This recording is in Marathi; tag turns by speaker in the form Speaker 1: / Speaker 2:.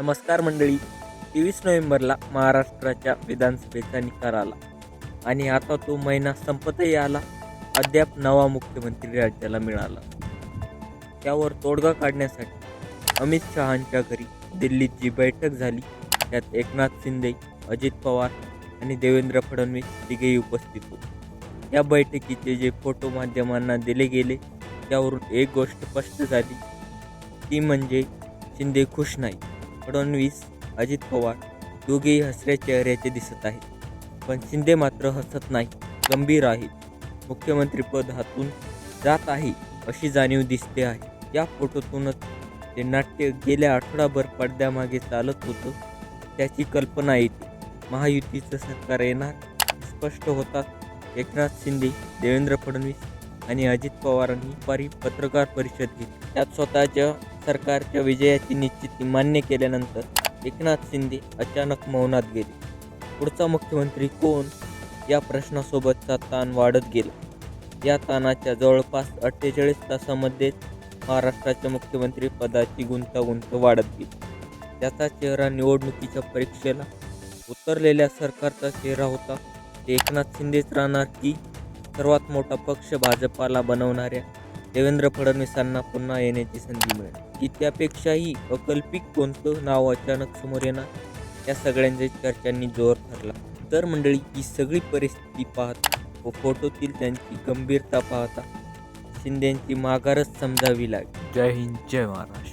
Speaker 1: नमस्कार मंडळी. तेवीस नोव्हेंबरला महाराष्ट्राच्या विधानसभेचा निकाल आला. आणि आता तो महिना संपतही आला. अद्याप नवा मुख्यमंत्री राज्याला मिळाला. त्यावर तोडगा काढण्यासाठी अमित शहांच्या घरी दिल्लीत जी बैठक झाली त्यात एकनाथ शिंदे अजित पवार आणि देवेंद्र फडणवीस तिघेही उपस्थित होते. या बैठकीचे जे फोटो माध्यमांना दिले गेले त्यावरून एक गोष्ट स्पष्ट झाली. ती म्हणजे शिंदे खुश नाही फडणवीस अजित पवार दोघेही हसऱ्या चेहऱ्याचे दिसत आहेत. पण शिंदे मात्र हसत नाही गंभीर आहेत मुख्यमंत्रीपद हातून जात आहे अशी जाणीव दिसते आहे. या फोटोतूनच ते नाट्य गेल्या आठवडाभर पडद्यामागे चालत होतं त्याची कल्पना येते. महायुतीचं सरकार येणार स्पष्ट होतात एकनाथ शिंदे देवेंद्र फडणवीस आणि अजित पवारांनी दुपारी पत्रकार परिषद घेतली. त्यात स्वतःच्या सरकारच्या विजयाची निश्चिती मान्य केल्यानंतर एकनाथ शिंदे अचानक मौनात गेले. पुढचा मुख्यमंत्री कोण? या प्रश्नासोबतचा ताण वाढत गेला. या ताणाच्या जवळपास अठ्ठेचाळीस तासामध्येच महाराष्ट्राच्या मुख्यमंत्री पदाची गुंतागुंत वाढत गेली. त्याचा चेहरा निवडणुकीच्या परीक्षेला उतरलेल्या सरकारचा चेहरा होता. ते एकनाथ शिंदेच राहणार की सर्वात मोठा पक्ष भाजपाला बनवणाऱ्या देवेंद्र फडणवीसांना पुन्हा येण्याची संधी मिळेल. की त्यापेक्षाही अकल्पिक कोणतं नाव अचानक समोर येणार या सगळ्यांच्या चर्चांनी जोर ठरला तर मंडळी ही सगळी परिस्थिती पाहता व फोटोतील त्यांची गंभीरता पाहता शिंदेची माघारच समजावी लागेल.
Speaker 2: जय हिंद जय महाराष्ट्र.